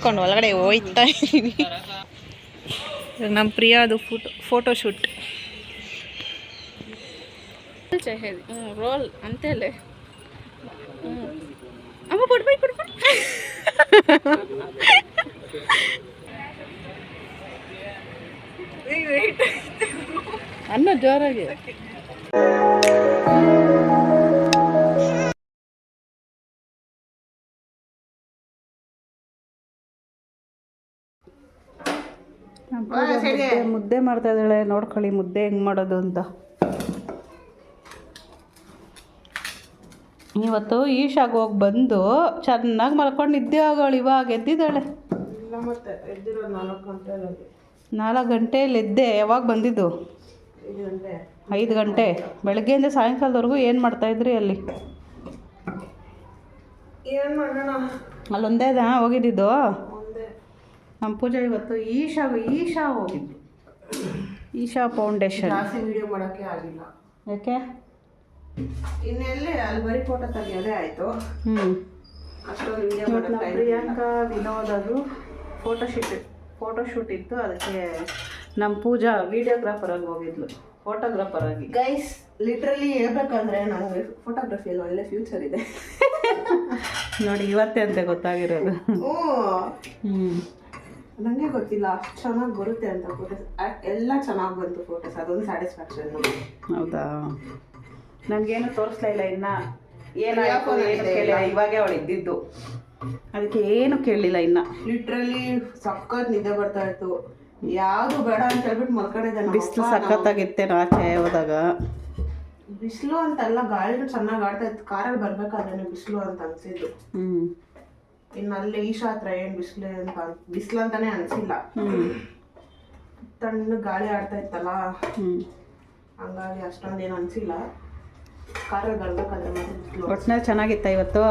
ಎತ್ಕೊಂಡು ಒಳಗಡೆ ಹೋಯ್ತಾ ಇದ್ದೀವಿ. ನಮ್ಮ ಪ್ರಿಯಾದು ಫೋಟೋ ಫೋಟೋ ಶೂಟ್. ಹ್ಞೂ ರೋಲ್ ಅಂತೇಳಿ ಹ್ಞೂ ಅಮ್ಮ ಕೊಡ್ಬೈ ಕೊಡ್ಬೈ ಅನ್ನ ಜೋರಾಗಿ. ಮುದ್ದೆ ಮುದ್ದೆ ಮಾಡ್ತಾ ಇದ್ದಾಳೆ. ನೋಡ್ಕೊಳ್ಳಿ ಮುದ್ದೆ ಹೆಂಗೆ ಮಾಡೋದು ಅಂತ. ಇವತ್ತು ಈಶಾಗ ಹೋಗಿ ಬಂದು ಚೆನ್ನಾಗಿ ಮಲ್ಕೊಂಡು ನಿದ್ದೆ ಆಗೋಳು ಇವಾಗ ಎದ್ದಿದ್ದಾಳೆ. ಮತ್ತೆ ಎದ್ದಿರೋ ನಾಲ್ಕು ಗಂಟೆ ನಾಲ್ಕು ಗಂಟೆಯಲ್ಲಿ ಎದ್ದೆ ಯಾವಾಗ ಬಂದಿದ್ದು? ಐದು ಗಂಟೆ. ಬೆಳಗ್ಗೆಯಿಂದ ಸಾಯಂಕಾಲದವರೆಗೂ ಏನು ಮಾಡ್ತಾಯಿದ್ರಿ ಅಲ್ಲಿ? ಏನು ಮಾಡೋಣ? ಅಲ್ಲೊಂದೇ ದಾ ಹೋಗಿದ್ದಿದ್ದು? ನಮ್ಮ ಪೂಜಾ ಇವತ್ತು ಈಶಾ ಈಶಾ ಹೋಗಿದ್ದು. ಈಶಾ ಫೌಂಡೇಶನ್ ಜಾಸ್ತಿ ವಿಡಿಯೋ ಮಾಡೋಕ್ಕೆ ಆಗಿಲ್ಲ. ಯಾಕೆ? ಇನ್ನೆಲ್ಲೇ ಅಲ್ಲಿ ಬರೀ ಫೋಟೋ ತೆಗಿಯೋದೇ ಆಯಿತು. ಹ್ಞೂ ಅಷ್ಟೊಂದು ವಿಡಿಯೋ ಮಾಡೋಕ್ಕೆ ಪ್ರಿಯಾಂಕಾ ವಿನೋದ್ ಅದು ಫೋಟೋ ಶೂಟ್ ಫೋಟೋ ಶೂಟ್ ಇತ್ತು. ಅದಕ್ಕೆ ನಮ್ಮ ಪೂಜಾ ವೀಡಿಯೋಗ್ರಾಫರ್ ಆಗಿ ಹೋಗಿದ್ಲು. ಫೋಟೋಗ್ರಾಫರ್ ಆಗಿ. ಗೈಸ್ ಲಿಟ್ರಲಿ ಹೇಳ್ಬೇಕಂದ್ರೆ ನಮಗೆ ಫೋಟೋಗ್ರಫಿಯಲ್ಲಿ ಒಳ್ಳೆ ಫ್ಯೂಚರ್ ಇದೆ. ನೋಡಿ ಇವತ್ತೇ ಅಂತ ಗೊತ್ತಾಗಿರೋದು. ಹ್ಞೂ ನನಗೆ ಗೊತ್ತಿಲ್ಲ ಅಷ್ಟು ಚೆನ್ನಾಗಿ ಬರುತ್ತೆ ಅಂತ ಫೋಟೋಸ್ ಎಲ್ಲ ಚೆನ್ನಾಗಿ ಬಂತು ಫೋಟೋಸ್ ಅದೊಂದು ಸ್ಯಾಟಿಸ್ಫ್ಯಾಕ್ಷನ್ ಹೌದಾ? ನನಗೇನು ತೋರಿಸ್ಲಾ ಇಲ್ಲ ಇನ್ನ. ಏನು ಕೇಳಿಲ್ಲ. ಇವಾಗೆ ಅವಳು ಇದ್ದಿದ್ದು ಅದಕ್ಕೆ ಏನು ಕೇಳಲಿಲ್ಲ ಇನ್ನ. ಲಿಟ್ರಲಿ ಸಖತ್ ನಿದ್ದೆ ಬರ್ತಾ ಇತ್ತು. ಯಾವುದು ಬೇಡ ಅಂತ ಹೇಳ್ಬಿಟ್ಟು ಮಲ್ಕೊಂಡಿದ್ದೆ ಬಿಸಿಲು ಸಖತ್ತಾಗಿತ್ತೆ ಆಚೆ ಹೋದಾಗ. ಬಿಸಿಲು ಅಂತಲ್ಲ ಗಾಳಿ ಚೆನ್ನಾಗಿ ಆಡ್ತಾ ಇತ್ತು. ಕಾರಲ್ಲಿ ಬರ್ಬೇಕಾದ್ರೆ ಬಿಸಿಲು ಅಂತ ಅನ್ಸಿದ್ದು. ಹ್ಞೂ ಇನ್ನು ಅಲ್ಲಿ ಈಶಾ ಹತ್ರ ಏನು ಬಿಸಿಲು ಅಂತ ಬಿಸಿಲು ಅಂತಾನೆ ಅನ್ಸಿಲ್ಲ. ಹ್ಞೂ ತಣ್ಣ ಗಾಳಿ ಆಡ್ತಾ ಇತ್ತಲ್ಲ? ಹಂಗಾಗಿ ಅಷ್ಟೊಂದು ಅನ್ಸಿಲ್ಲ. ಅನಿಸಿಲ್ಲ ಮಾತ್ರ ಚೆನ್ನಾಗಿತ್ತ ಇವತ್ತು?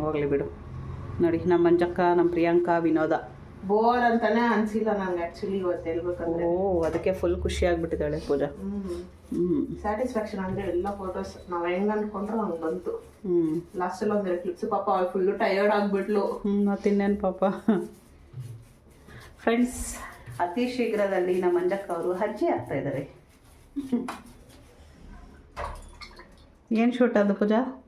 ಹೋಗಲಿ ಬಿಡು. ನೋಡಿ ನಮ್ಮ ಮಂಜಕ್ಕ ನಮ್ಮ ಪ್ರಿಯಾಂಕಾ ವಿನೋದ. ಬೋರ್ ಅಂತಾನೆ ಅನ್ಸಿಲ್ಲ ನಂಗೆ ಆಕ್ಚುಲಿ ಇವತ್ತು ಹೇಳ್ಬೇಕಂದ್ರೆ. ಓ ಅದಕ್ಕೆ ಫುಲ್ ಖುಷಿ ಆಗ್ಬಿಟ್ಟಿದ್ದಾಳೆ ಪೂಜಾ. ಹ್ಮ್. ಸ್ಯಾಟಿಸ್ಫ್ಯಾಕ್ಷನ್ ಅಂದ್ರೆ ಎಲ್ಲ ಫೋಟೋಸ್ ನಾವ್ ಹೆಂಗ್ ಅನ್ಕೊಂಡ್ರು ಹಂಗ್ ಬಂತು. ಹ್ಞೂ ಲಾಸ್ಟ್ ಅಲ್ಲಿ ಒಂದೆರಡು ಕ್ಲಿಪ್ಸ್ ಪಾಪ ಫುಲ್ ಫುಲ್ಲು ಟಯರ್ಡ್ ಆಗ್ಬಿಟ್ಲು. ತಿನ್ನೇನ್ ಮತ್ತಿನ್ನೇನು ಪಾಪ? ಫ್ರೆಂಡ್ಸ್ ಅತಿ ಶೀಘ್ರದಲ್ಲಿ ನಮ್ಮ ಮಂಜಕ್ಕ ಅವರು ಹಜ್ಜಿ ಆಗ್ತಾ ಇದ್ದಾರೆ. ಏನು ಶೂಟ್ ಅದು ಪೂಜಾ?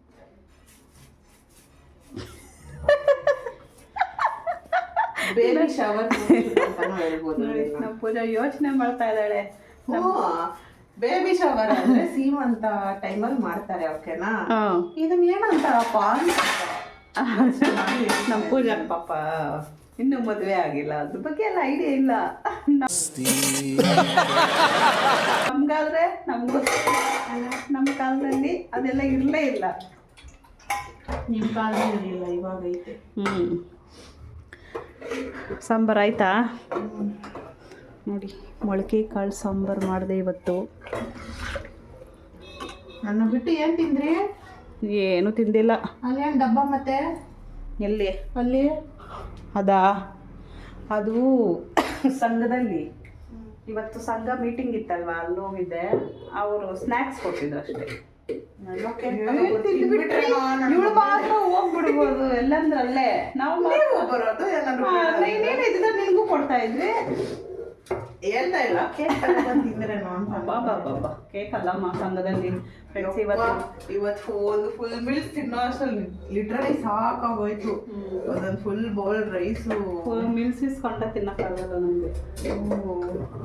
Baby shower. ನಮ್ಮ ಪೂಜಾ ಯೋಚನೆ ಮಾಡ್ತಾ ಇದ್ದಾಳೆ. ಬೇಬಿ ಶವರ್ ಅಂದ್ರೆ ಸೀಮಂತ ಟೈಮಲ್ಲಿ ಮಾಡ್ತಾರೆ ಓಕೆನಾ ಇದನ್ನ ಪಾನ್ ನಮ್ಮ ಪೂಜಾ. ಪಾಪ ಇನ್ನೂ ಮದುವೆ ಆಗಿಲ್ಲ. ಅದ್ರ ಬಗ್ಗೆ ಎಲ್ಲ ಐಡಿಯಾ ಇಲ್ಲ. ನಮ್ಗಾದ್ರೆ ನಮ್ಗೂ ನಮ್ಮ ಕಾಲದಲ್ಲಿ ಅದೆಲ್ಲ ಇರಲೇ ಇಲ್ಲ. ನಿಮ್ ಕಾಲದಲ್ಲಿ ಇರಲಿಲ್ಲ ಇವಾಗ ಐತೆ. ಹ್ಞೂ ಸಾಂಬಾರು ಆಯ್ತಾ? ನೋಡಿ ಮೊಳಕೆ ಕಾಳು ಸಾಂಬಾರು ಮಾಡಿದೆ ಇವತ್ತು. ನನ್ನ ಬಿಟ್ಟು ಏನು ತಿಂದ್ರಿ? ಏನು ತಿಂದಿಲ್ಲ. ಅಲ್ಲೇನ್ ಡಬ್ಬ ಮತ್ತೆ? ಎಲ್ಲಿ? ಅಲ್ಲಿ? ಅದಾ? ಅದು ಸಂಘದಲ್ಲಿ. ಇವತ್ತು ಸಂಘ ಮೀಟಿಂಗ್ ಇತ್ತಲ್ವಾ ಅಲ್ಲಿ ಹೋಗಿದ್ದೆ. ಅವರು ಸ್ನ್ಯಾಕ್ಸ್ ಕೊಟ್ಟಿದ್ರು ಅಷ್ಟೇ. ಇವಳು ಮಾತ್ರ ಹೋಗ್ಬಿಡ್ಬೋದು ಎಲ್ಲಂದ್ರೆ ಅಲ್ಲೇ ನಾವು ಬರೋದು ನಿನಗೂ ಕೊಡ್ತಾ ಇದ್ವಿ ಹೇಳ್ತಾ ಇಲ್ಲ ಕೇಕ್ ತಿಂದ್ರೇನೋ ಅಂತ ಬಾಬಾ ಬಾಬಾ ಕೇಕ್ ಅಲ್ಲಮ್ಮ ಸಂಘದಲ್ಲಿ ಫ್ರೆಂಡ್ಸ್ ಇವತ್ತು. ಇವತ್ತು ಒಂದು ಫುಲ್ ಮೀಲ್ಸ್ ತಿನ್ನೋ ಅಷ್ಟಲ್ಲಿ ಲಿಟ್ರಲಿ ಸಾಕಾಗೋಯ್ತು ಅದೊಂದು ಫುಲ್ ಬೌಲ್ ರೈಸು ಮಿಲ್ಸ್ ಇಸ್ಕೊಂಡ ತಿನ್ನಕ್ಕಾಗಲ್ಲ ನನಗೆ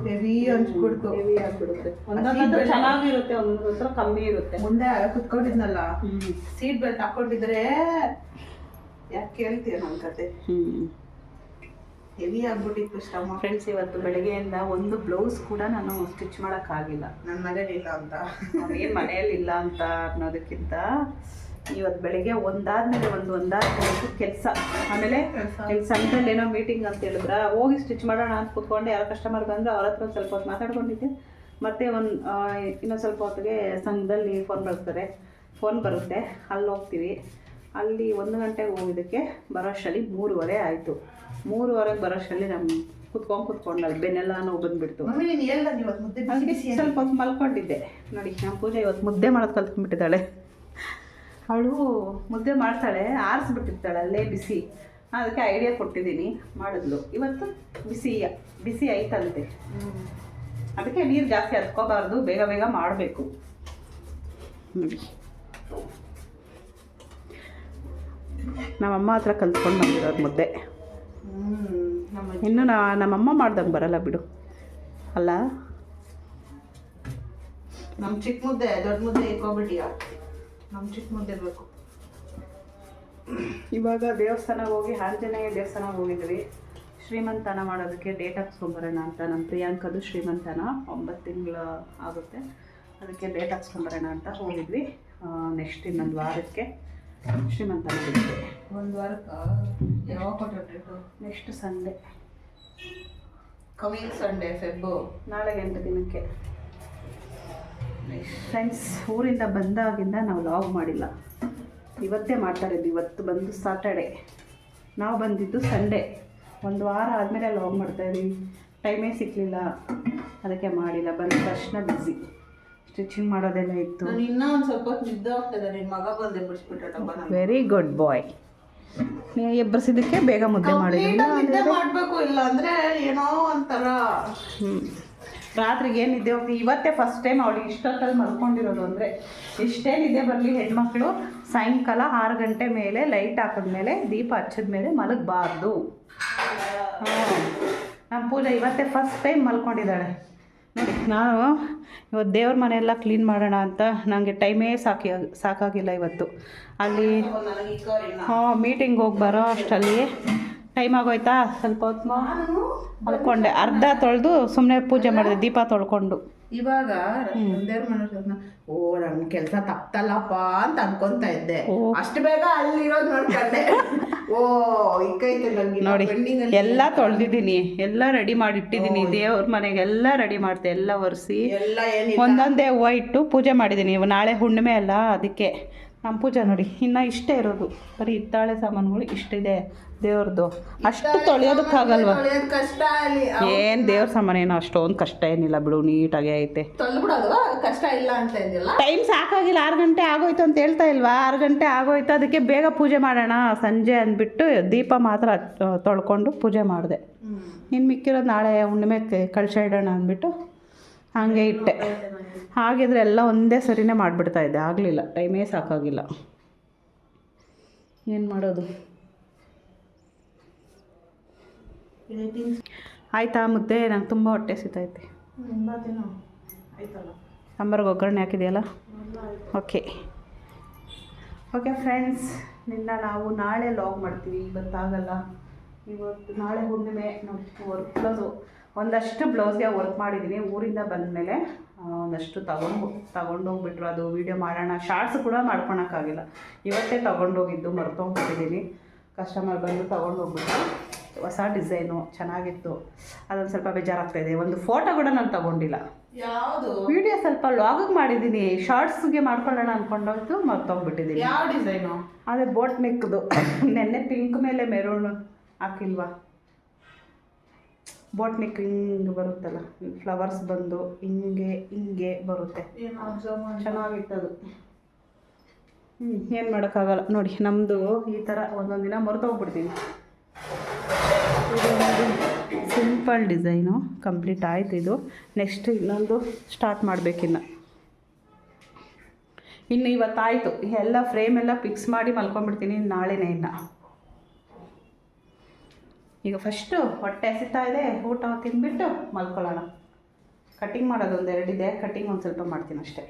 ಹೆವಿ ಅನ್ಸ್ಬಿಡ್ತು. ಹೆವಿ ಆಗ್ಬಿಡುತ್ತೆ. ಒಂದೊಂದು ಚೆನ್ನಾಗಿರುತ್ತೆ ಒಂದೊಂದು ಹತ್ರ ಕಮ್ಮಿ ಇರುತ್ತೆ. ಮುಂದೆ ಕುತ್ಕೊಂಡಿದ್ನಲ್ಲ? ಸೀಟ್ ಬೆಲ್ಟ್ ಹಾಕೊಂಡಿದ್ರೆ ಯಾಕೆ ಕೇಳ್ತೀಯ ನನ್ನ ಕತೆ? ಹ್ಮ್. ಹೆವಿ ಆಗ್ಬಿಟ್ಟಿತ್ತು ಶ್ರಮ. ಫ್ರೆಂಡ್ಸ್ ಇವತ್ತು ಬೆಳಗ್ಗೆಯಿಂದ ಒಂದು ಬ್ಲೌಸ್ ಕೂಡ ನಾನು ಸ್ಟಿಚ್ ಮಾಡೋಕ್ಕಾಗಿಲ್ಲ. ನನ್ನ ಮನೇಲಿಲ್ಲ ಅಂತ. ಏನು ಮನೆಯಲ್ಲಿ ಇಲ್ಲ ಅಂತ ಅನ್ನೋದಕ್ಕಿಂತ ಇವತ್ತು ಬೆಳಗ್ಗೆ ಒಂದಾದ್ಮೇಲೆ ಒಂದು ಒಂದಾದ್ಮೇಲೆ ಕೆಲಸ. ಆಮೇಲೆ ಸಂಘದಲ್ಲಿ ಏನೋ ಮೀಟಿಂಗ್ ಅಂತ ಹೇಳಿದ್ರ. ಹೋಗಿ ಸ್ಟಿಚ್ ಮಾಡೋಣ ಅಂತ ಕೂತ್ಕೊಂಡು. ಯಾರೋ ಕಸ್ಟಮರ್ ಬಂದ್ರೆ ಅವ್ರ ಹತ್ರ ಸ್ವಲ್ಪ ಹೊತ್ತು ಮಾತಾಡ್ಕೊಂಡಿದ್ದೆ. ಮತ್ತೆ ಒಂದು ಇನ್ನೊಂದು ಸ್ವಲ್ಪ ಹೊತ್ತಿಗೆ ಸಂಘದಲ್ಲಿ ಫೋನ್ ಬರ್ತಾರೆ ಫೋನ್ ಬರುತ್ತೆ. ಅಲ್ಲಿ ಹೋಗ್ತೀವಿ ಅಲ್ಲಿ ಒಂದು ಗಂಟೆಗೆ ಹೋಗಿದ್ದಕ್ಕೆ ಬರೋಷ್ಟರಲ್ಲಿ ಮೂರುವರೆ ಆಯಿತು. ಮೂರುವರೆಗೆ ಬರೋಷ್ಟರಲ್ಲಿ ನಮ್ಮ ಕುತ್ಕೊಂಡು ಕುತ್ಕೊಂಡು ಅಲ್ಲಿ ಬೆನ್ನೆಲ್ಲ ನೋವು ಬಂದುಬಿಡ್ತು. ನೀನು ಎಲ್ಲ ಇವತ್ತು ಮುದ್ದೆ ಬಿಸಿ ಸ್ವಲ್ಪ ಹೊತ್ತು ಮಲ್ಕೊಂಡಿದ್ದೆ. ನೋಡಿ ನಮ್ಮ ಪೂಜೆ ಇವತ್ತು ಮುದ್ದೆ ಮಾಡೋದು ಕಲ್ತ್ಕೊಂಡ್ಬಿಟ್ಟಿದ್ದಾಳೆ. ಅವಳು ಮುದ್ದೆ ಮಾಡ್ತಾಳೆ ಆರಿಸ್ಬಿಟ್ಟಿರ್ತಾಳೆ ಅಲ್ಲೇ ಬಿಸಿ. ಅದಕ್ಕೆ ಐಡಿಯಾ ಕೊಟ್ಟಿದ್ದೀನಿ ಮಾಡಿದ್ಲು. ಇವತ್ತು ಬಿಸಿ ಬಿಸಿ ಐತಂತೆ. ಅದಕ್ಕೆ ನೀರು ಜಾಸ್ತಿ ಹತ್ಕೋಬಾರ್ದು ಬೇಗ ಬೇಗ ಮಾಡಬೇಕು. ನೋಡಿ. ನಮ್ಮಮ್ಮ ಹತ್ರ ಕಲ್ತ್ಕೊಂಡು ಬಂದಿರೋದು ಮುದ್ದೆ. ಇನ್ನು ನಾ ನಮ್ಮಮ್ಮ ಮಾಡ್ದಂಗೆ ಬರಲ್ಲ ಬಿಡು. ಅಲ್ಲ? ನಮ್ಮ ಚಿಕ್ಕ ಮುದ್ದೆ ದೊಡ್ಡ ಮುದ್ದೆ ಇಕ್ಕೋಬಿಟ್ಟಿಯ ನಮ್ಮ ಚಿಕ್ಕ ಮುದ್ದೆ ಇರಬೇಕು ಇವಾಗ ದೇವಸ್ಥಾನಕ್ಕೆ ಹೋಗಿ ಆಂಜನೇಯ ದೇವಸ್ಥಾನಕ್ಕೆ ಹೋಗಿದ್ವಿ. ಶ್ರೀಮಂತನ ಮಾಡೋದಕ್ಕೆ ಡೇಟ್ ಹಾಕ್ಸ್ಕೊಂಬರೋಣ ಅಂತ. ನಮ್ಮ ಪ್ರಿಯಾಂಕದು ಶ್ರೀಮಂತನ ಒಂಬತ್ತು ತಿಂಗಳು ಆಗುತ್ತೆ. ಅದಕ್ಕೆ ಡೇಟ್ ಹಾಕ್ಸ್ಕೊಂಬರೋಣ ಅಂತ ಹೋಗಿದ್ವಿ. ನೆಕ್ಸ್ಟ್ ಇನ್ನೊಂದು ವಾರಕ್ಕೆ ಶ್ರೀಮಂತನ ಬಿಡ್ತೀವಿ ಒಂದು ವಾರಕ್ಕೆ ಯಾವಾಗ ಕೊಟ್ಟರು date next Sunday coming Sunday Feb ನಾಳೆ ಎಂಟು ದಿನಕ್ಕೆ. ಫ್ರೆಂಡ್ಸ್ ಊರಿಂದ ಬಂದಾಗಿಂದ ನಾವು ಲಾಗ್ ಮಾಡಿಲ್ಲ. ಇವತ್ತೇ ಮಾಡ್ತಾ ಇರೋದು ಇವತ್ತು ಬಂದು ಸಾಟರ್ಡೆ ನಾವು ಬಂದಿದ್ದು ಸಂಡೇ ಒಂದು ವಾರ ಆದಮೇಲೆ ಲಾಗ್ ಮಾಡ್ತಾಯಿದ್ದೀವಿ ಟೈಮೇ ಸಿಕ್ಕಲಿಲ್ಲ ಅದಕ್ಕೆ ಮಾಡಿಲ್ಲ. ಬಂದ ತಕ್ಷಣ ಬ್ಯುಸಿ ಸ್ಟಿಚಿಂಗ್ ಮಾಡೋದೆಲ್ಲ ಇತ್ತು. ನಾನು ಇನ್ನೂ ಒಂದು ಸ್ವಲ್ಪ ನಿದ್ದೆ ಹೋಗ್ತದೆ ನಿನ್ನ ಮಗ ಬಂದೆ ಬಿಡಿಸ್ಬಿಟ್ಟು ವೆರಿ ಗುಡ್ ಬಾಯ್ ಎಬ್ಬರಿಸಿದ್ದಕ್ಕೆ ಬೇಗ ಮುದ್ದೆ ಮಾಡಿದ್ವಿ ಮಾಡಬೇಕು ಇಲ್ಲ ಅಂದರೆ ಏನೋ ಒಂಥರ ರಾತ್ರಿಗೆ ನಿದ್ದೆ ಹೋಗಿ ಇವತ್ತೇ ಫಸ್ಟ್ ಟೈಮ್ ಅವಳು ಇಷ್ಟೊತ್ತಲ್ಲಿ ಮಲ್ಕೊಂಡಿರೋದು ಅಂದರೆ ಎಷ್ಟೇ ನಿದ್ದೆ ಬರಲಿ ಹೆಣ್ಮಕ್ಳು. ಸಾಯಂಕಾಲ ಆರು ಗಂಟೆ ಮೇಲೆ ಲೈಟ್ ಹಾಕಿದ್ಮೇಲೆ ದೀಪ ಹಚ್ಚಿದ ಮೇಲೆ ಮಲಗಬಾರ್ದು ನಮ್ಮ ಪೂಜೆ ಇವತ್ತೇ ಫಸ್ಟ್ ಟೈಮ್ ಮಲ್ಕೊಂಡಿದ್ದಾಳೆ. ನೋಡಿ ನಾನು ಇವತ್ತು ದೇವ್ರ ಮನೆಯೆಲ್ಲ ಕ್ಲೀನ್ ಮಾಡೋಣ ಅಂತ ನನಗೆ ಟೈಮೇ ಸಾಕಿ ಸಾಕಾಗಿಲ್ಲ ಇವತ್ತು. ಅಲ್ಲಿ ಹಾಂ ಮೀಟಿಂಗ್ ಹೋಗಿ ಬರೋ ಅಷ್ಟಲ್ಲಿ ಟೈಮ್ ಆಗೋಯ್ತಾ? ಸ್ವಲ್ಪ ಹೊತ್ತು ಮಲ್ಕೊಂಡೆ. ಅರ್ಧ ತೊಳೆದು ಸುಮ್ಮನೆ ಪೂಜೆ ಮಾಡಿದೆ ದೀಪ ತೊಳ್ಕೊಂಡು. ಇವಾಗ ದೇವ್ರ ಮನುಷ್ಯ ಓ ನನ್ ಕೆಲಸ ತಪ್ತಲ್ಲಪ್ಪ ಅಂತ ಅನ್ಕೊಂತ ಇದ್ದೆ. ಅಷ್ಟು ಬೇಗ ಅಲ್ಲಿರೋದು ನೋಡ್ಕೊಂಡೆ. ಓ ಇಕ್ಕೈತೆ ನಂಗೆ ನೋಡಿ ಎಲ್ಲ ತೊಳೆದಿದ್ದೀನಿ. ಎಲ್ಲ ರೆಡಿ ಮಾಡಿ ಇಟ್ಟಿದ್ದೀನಿ ದೇವ್ರ ಮನೆಗೆಲ್ಲ ರೆಡಿ ಮಾಡ್ತೆ ಎಲ್ಲ ಒರೆಸಿ. ಎಲ್ಲ ಒಂದೊಂದೇ ಹೂವು ಇಟ್ಟು ಪೂಜೆ ಮಾಡಿದ್ದೀನಿ. ನಾಳೆ ಹುಣ್ಣಿಮೆ ಅಲ್ಲ ಅದಕ್ಕೆ. ನಮ್ಮ ಪೂಜೆ ನೋಡಿ ಇನ್ನು ಇಷ್ಟೇ ಇರೋದು. ಬರೀ ಹಿತ್ತಾಳೆ ಸಾಮಾನುಗಳು ಇಷ್ಟಿದೆ ದೇವ್ರದ್ದು ಅಷ್ಟು ತೊಳೆಯೋದಕ್ಕಾಗಲ್ವಾ ಏನು ದೇವ್ರ ಸಾಮಾನು ಏನೋ ಅಷ್ಟೊಂದು ಕಷ್ಟ ಏನಿಲ್ಲ ಬಿಡು ನೀಟಾಗೆ ಐತೆ. ಕಷ್ಟ ಇಲ್ಲ ಅಂತ ಟೈಮ್ ಸಾಕಾಗಿಲ್ಲ ಆರು ಗಂಟೆ ಆಗೋಯ್ತು ಅಂತ ಹೇಳ್ತಾ ಇಲ್ವಾ? ಆರು ಗಂಟೆ ಆಗೋಯ್ತು ಅದಕ್ಕೆ ಬೇಗ ಪೂಜೆ ಮಾಡೋಣ ಸಂಜೆ ಅಂದ್ಬಿಟ್ಟು ದೀಪ ಮಾತ್ರ ತೊಳ್ಕೊಂಡು ಪೂಜೆ ಮಾಡಿದೆ. ಇನ್ನು ಮಿಕ್ಕಿರೋದು ನಾಳೆ ಹುಣ್ಣಿಮೆ ಕಳ್ಸ ಇಡೋಣ ಅಂದ್ಬಿಟ್ಟು ಹಾಗೆ ಇಟ್ಟೆ. ಹಾಗಿದ್ರೆ ಎಲ್ಲ ಒಂದೇ ಸರಿನೇ ಮಾಡಿಬಿಡ್ತಾ ಇದ್ದೆ. ಆಗಲಿಲ್ಲ. ಟೈಮೇ ಸಾಕಾಗಿಲ್ಲ. ಏನು ಮಾಡೋದು? ಆಯ್ತಾ ಮುದ್ದೆ? ನಂಗೆ ತುಂಬ ಹೊಟ್ಟೆ ಸಿತೈತೆ ಸಾಂಬಾರ್ಗೆ ಒಗ್ಗರಣೆ ಹಾಕಿದೆಯಲ್ಲ? ಓಕೆ. ಓಕೆ ಫ್ರೆಂಡ್ಸ್, ನಿನ್ನ ನಾವು ನಾಳೆ ಲಾಗ್ ಮಾಡ್ತೀವಿ. ಇವತ್ತಾಗಲ್ಲ. ಇವತ್ತು ನಾಳೆ ಹುಣ್ಣಿಮೆ. ನಾವು ವರ್ಕ್ ಒಂದಷ್ಟು ಬ್ಲೌಸ್ಗೆ ವರ್ಕ್ ಮಾಡಿದ್ದೀನಿ ಊರಿಂದ ಬಂದಮೇಲೆ ಒಂದಷ್ಟು ತಗೊಂಡು ತಗೊಂಡೋಗ್ಬಿಟ್ರು ಅದು ವೀಡಿಯೋ ಮಾಡೋಣ. ಶಾರ್ಟ್ಸ್ ಕೂಡ ಮಾಡ್ಕೊಳಕ್ಕಾಗಿಲ್ಲ. ಇವತ್ತೇ ತಗೊಂಡೋಗಿದ್ದು ಮರ್ತೋಗ್ಬಿಟ್ಟಿದ್ದೀನಿ ಕಸ್ಟಮರ್ ಬಂದು ತೊಗೊಂಡೋಗ್ಬಿಟ್ಟು ಹೊಸ ಡಿಸೈನು ಚೆನ್ನಾಗಿತ್ತು. ಅದೊಂದು ಸ್ವಲ್ಪ ಬೇಜಾರಾಗ್ತಾಯಿದೆ ಒಂದು ಫೋಟೋ ಕೂಡ ನಾನು ತಗೊಂಡಿಲ್ಲ. ಯಾವುದು? ವಿಡಿಯೋ ಸ್ವಲ್ಪ ಲಾಗಿಗೆ ಮಾಡಿದ್ದೀನಿ ಶಾರ್ಟ್ಸ್ಗೆ ಮಾಡ್ಕೊಳ್ಳೋಣ ಅಂದ್ಕೊಂಡೋಯ್ತು ಮರ್ತೋಗ್ಬಿಟ್ಟಿದ್ದೀನಿ ಯಾವ ಡಿಸೈನು ಅದೇ ಬೋಟ್ ನೆಕ್ದು ನೆನ್ನೆ ಪಿಂಕ್ ಮೇಲೆ ಮೆರೂನ್ ಹಾಕಿಲ್ವಾ? ಬೋಟ್ ನೆಕ್ ಹಿಂಗೆ ಬರುತ್ತಲ್ಲ ಫ್ಲವರ್ಸ್ ಬಂದು ಹಿಂಗೆ ಹಿಂಗೆ ಬರುತ್ತೆ. ಚೆನ್ನಾಗಿತ್ತದು. ಹ್ಞೂ ಏನು ಮಾಡೋಕ್ಕಾಗಲ್ಲ. ನೋಡಿ ನಮ್ಮದು ಈ ಥರ ಒಂದೊಂದು ದಿನ ಮರೆತೋಗ್ಬಿಡ್ತೀನಿ ಸಿಂಪಲ್ ಡಿಸೈನು ಕಂಪ್ಲೀಟ್ ಆಯಿತು ಇದು. ನೆಕ್ಸ್ಟ್ ಇನ್ನೊಂದು ಸ್ಟಾರ್ಟ್ ಮಾಡಬೇಕಿನ್ನು ಇನ್ನು. ಇವತ್ತಾಯಿತು. ಎಲ್ಲ ಫ್ರೇಮ್ ಎಲ್ಲ ಫಿಕ್ಸ್ ಮಾಡಿ ಮಲ್ಕೊಂಡ್ಬಿಡ್ತೀನಿ ನಾಳೆನೇ ಇನ್ನು. ಈಗ ಫಸ್ಟು ಹೊಟ್ಟೆ ಹಸಿತಾ ಇದೆ, ಊಟ ತಿಂದ್ಬಿಟ್ಟು ಮಲ್ಕೊಳ್ಳೋಣ. ಕಟ್ಟಿಂಗ್ ಮಾಡೋದು ಒಂದು ಎರಡಿದೆ ಕಟ್ಟಿಂಗ್ ಒಂದು ಸ್ವಲ್ಪ ಮಾಡ್ತೀನಿ ಅಷ್ಟೇ.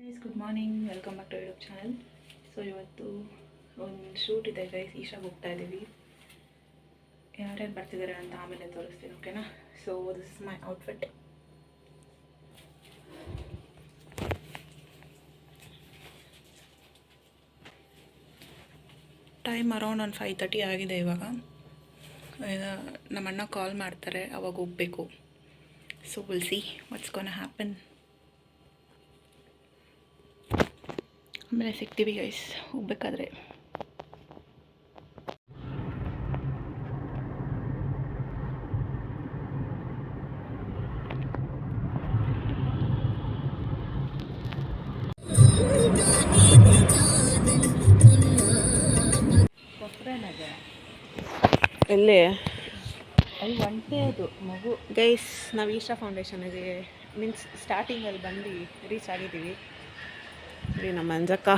Guys good morning welcome back to YouTube channel so ಇವತ್ತು ಒಂದು ಶೂಟ್ ಇದೆ ಗೈಸ್ ಈಶಾಗೆ ಹೋಗ್ತಾ ಇದ್ದೀವಿ ಯಾರ್ಯಾರು ಬರ್ತಿದ್ದಾರೆ ಅಂತ ಆಮೇಲೆ ತೋರಿಸ್ತೀನಿ ಓಕೆನಾ so this is my outfit time around ಒಂದು ಫೈವ್ ತರ್ಟಿ ಆಗಿದೆ ಇವಾಗ. ನಮ್ಮಣ್ಣ ಕಾಲ್ ಮಾಡ್ತಾರೆ, ಅವಾಗ ಹೋಗಬೇಕು. So will see what's gonna happen ಆಮೇಲೆ ಸಿಗ್ತೀವಿ ಗೈಸ್ ಹೋಗ್ಬೇಕಾದ್ರೆ. ಎಲ್ಲಿ ಅಲ್ಲಿ ಒಂಟೆ ಅದು ಮಗು. ಗೈಸ್ ನಾವು ಈಶಾ ಫೌಂಡೇಶನ್ಗೆ ಮೀನ್ಸ್ ಸ್ಟಾರ್ಟಿಂಗಲ್ಲಿ ಬಂದು ರೀಚ್ ಆಗಿದ್ದೀವಿ. ಇಲ್ಲಿ ನಮ್ಮ ಮಂಜಕ್ಕ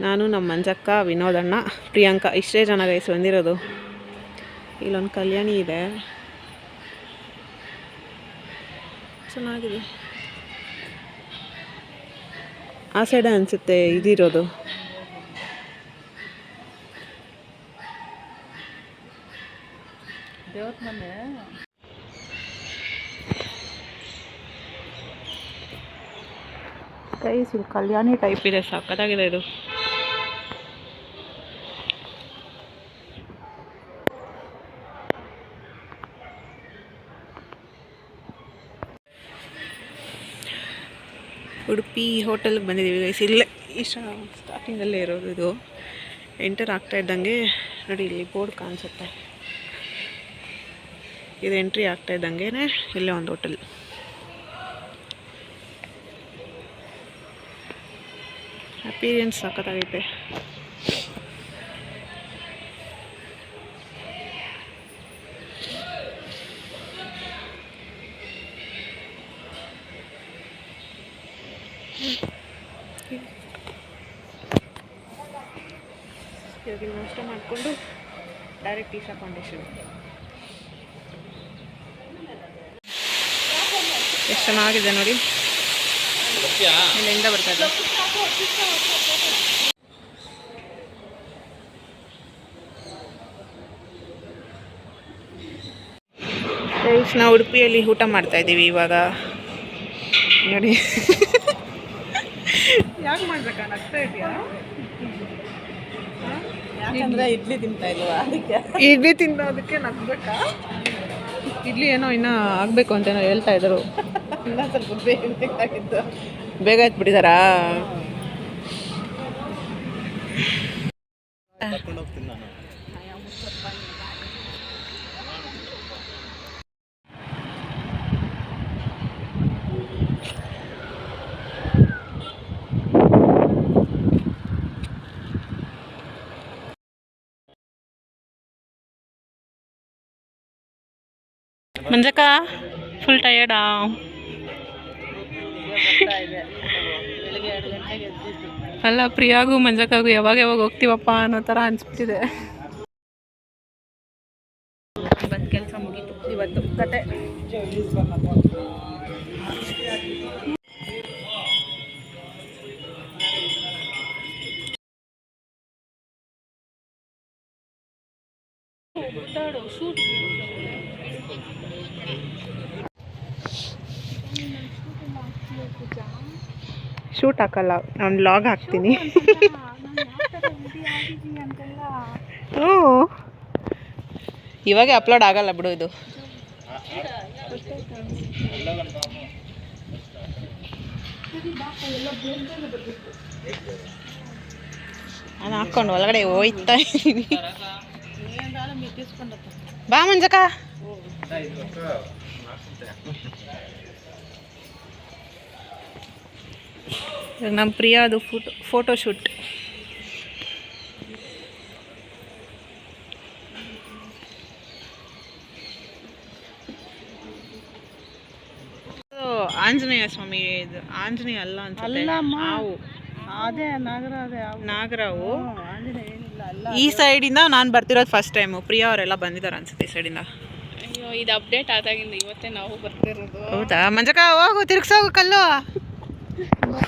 ನಾನು ನಮ್ಮ ಮಂಜಕ್ಕ ವಿನೋದಣ್ಣ ಪ್ರಿಯಾಂಕಾ ಇಷ್ಟೇ ಜನ ಗೈಸ್ ಬಂದಿರೋದು. ಇಲ್ಲೊಂದು ಕಲ್ಯಾಣಿ ಇದೆ. ಚೆನ್ನಾಗಿದೆ. ಆ ಸೈಡ ಅನಿಸುತ್ತೆ ಇದಿರೋದು. ದೇವ್ರ ಮನೆ ಇದು ಕಲ್ಯಾಣಿ ಟೈಪ್ ಇದೆ ಸಕ್ಕತ್ತಾಗಿದೆ ಇದು. ಉಡುಪಿ ಹೋಟೆಲ್ಗೆ ಬಂದಿದ್ದೀವಿ ಗೈಸ್ ಇಲ್ಲೇ ಇಷ್ಟ ಸ್ಟಾರ್ಟಿಂಗಲ್ಲೇ ಇರೋದು ಇದು. ಎಂಟರ್ ಆಗ್ತಾ ಇದ್ದಂಗೆ, ನೋಡಿ ಇಲ್ಲಿ ಬೋರ್ಡ್ ಕಾಣಿಸುತ್ತೆ. ಇದು ಎಂಟ್ರಿ ಆಗ್ತಾ ಇದ್ದಂಗೆ ಇಲ್ಲೇ ಒಂದು ಹೋಟೆಲ್. ಅಪೀರಿಯನ್ಸ್ ಸಖತ್ತಾಗೈತೆ. ಇವಾಗ ನಾಷ್ಟ ಮಾಡಿಕೊಂಡು ಡೈರೆಕ್ಟ್ ಈಶಾ ಫೌಂಡೇಶನ್ ಎಷ್ಟು ಚೆನ್ನಾಗಿದೆ ನೋಡಿ. ಇಲ್ಲಿಂದ ಬರ್ತಾ ಇದೆ. ಫ್ರೆಂಡ್ಸ್ ನಾವು ಉಡುಪಿಯಲ್ಲಿ ಊಟ ಮಾಡ್ತಾ ಇದ್ದೀವಿ ಇವಾಗ. ನೋಡಿ. ಯಾಕೆ ಮಾಡ್ಬೇಕಾ? ನಗ್ತಾ ಇದೆಯಾ ಯಾಕಂದ್ರೆ ಇಡ್ಲಿ ತಿಂತಾ ಇಲ್ವಾ? ಅದಕ್ಕೆ. ಇಡ್ಲಿ ತಿನ್ನೋದಕ್ಕೆ ನಗ್ಬೇಕಾ? ಇಡ್ಲಿ ಏನೋ ಇನ್ನೂ ಆಗಬೇಕು ಅಂತ ಏನೋ ಹೇಳ್ತಾ ಇದ್ದರು ಇನ್ನ ಸ್ವಲ್ಪ ಬೇಗ ಬೇಕಾಗಿತ್ತು. ಬೇಗ ಎತ್ಬಿಟ್ಟಿದಾರಾ ಮಂಜಕ್ಕ ಫುಲ್ ಟಯರ್ಡಾ ಅಲ್ಲ ಪ್ರಿಯಾಗೂ ಮಂಜಕ್ಕಾಗೂ ಯಾವಾಗ ಯಾವಾಗ ಹೋಗ್ತೀವಪ್ಪ ಅನ್ನೋ ಥರ ಅನಿಸ್ಬಿಟ್ಟಿದೆ. ಬಂದು ಕೆಲಸ ಮುಗೀತು. ಇವತ್ತು ಕತೆ. ಶೂಟ್ ಹಾಕಲ್ಲ ನಾನು ಲಾಗ್ ಹಾಕ್ತೀನಿ. ಹ್ಞೂ ಇವಾಗ ಅಪ್ಲೋಡ್ ಆಗಲ್ಲ ಬಿಡು ಇದು. ನಾನು ಹಾಕ್ಕೊಂಡು ಒಳಗಡೆ ಹೋಯ್ತಾ ಇದ್ದೀನಿ. ಬಾ ಮಂಜಕ್ಕ ಇವಾಗ ನಮ್ಮ ಪ್ರಿಯಾದು photo photo shoot Anjaneya Swamy ಇದು ಆಂಜನೇಯ ಅಲ್ಲ ಅಂತ. ಹಾವು. ಅದೇ ನಾಗರಾವು ಈ ಸೈಡಿಂದ ನಾನು ಬರ್ತಿರೋದು ಫಸ್ಟ್ ಟೈಮು ಪ್ರಿಯಾ ಅವರೆಲ್ಲ ಬಂದಿದ್ದಾರೆ ಅನ್ಸುತ್ತೆ ಈ ಸೈಡಿಂದ ಅಯ್ಯೋ ಇದು ಅಪ್ಡೇಟ್ ಆದಾಗಿಂದ ಇವತ್ತೇ ನಾವು ಬರ್ತಿರೋದು ಹೌದಾ ಮಂಜಕ್ಕ ಹೋಗು ತಿರ್ಗ್ಸೋಗು ಕಲ್ಲು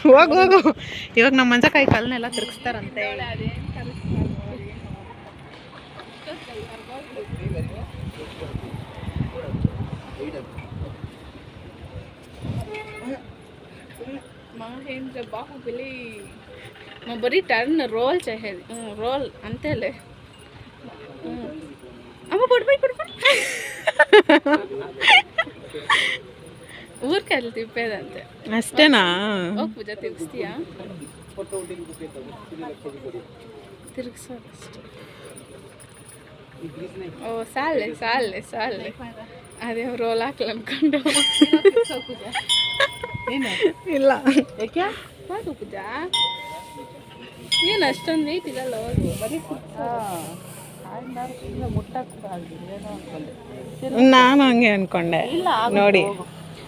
ಹೋಗು ಹೋಗು ಇವಾಗ ನಮ್ಮ ಮಂಜಕ್ಕ ಈ ಕಲ್ಲನ್ನೆಲ್ಲ ತಿರ್ಗಿಸ್ತಾರಂತೆ ಮಹೇಂದ್ರ ಬಾಹುಬಲಿ మా బరీ టర్న్ రోల్ చేసేది రోల్ అంతేలే అమ్మ పడిపోయి పడిపోయి ఊరికెళ్ళి తిప్పేది అంతే ಅಷ್ಟೇನಾ ఓ పూజ తిరుగుస్తాయా తిరుగుసా ఓ సాలే సాలే సాలే అదేం రోల్ ಹಾಕ್ಲನ್ಕೊಂಡು ಇಲ್ಲ ಯಾಕೆ ಬಾದು ಪೂಜ ಏನು ಅಷ್ಟೊಂದು ವೆಯ್ಟ್ ಇದಲ್ಲ ಹೋಗು ಬರೀ ನಾನು ಹಂಗೆ ಅನ್ಕೊಂಡೆ. ನೋಡಿ.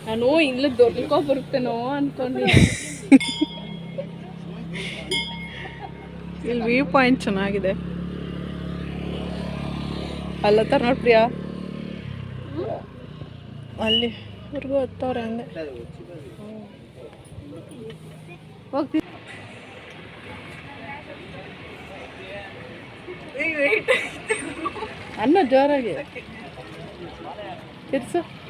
ನಾನು ಇಲ್ಲ ದೊಡ್ಡಕೋ ಬರುತ್ತೇನೋ ಅನ್ಕೊಂಡೆ. ಇಲ್ಲಿ ವ್ಯೂ ಪಾಯಿಂಟ್ ಚೆನ್ನಾಗಿದೆ. ಅಲ್ಲ ತರ ನೋಡಿ ಪ್ರಿಯಾ. ಅಲ್ಲಿ ಅವ್ರಿಗೂ ಹತ್ತವ್ರೆ ಅಂದೆ. ಹೋಗ್ತೀವಿ ಅನ್ನ ಜೋರಾಗಿ. ತಿರ್ಸು.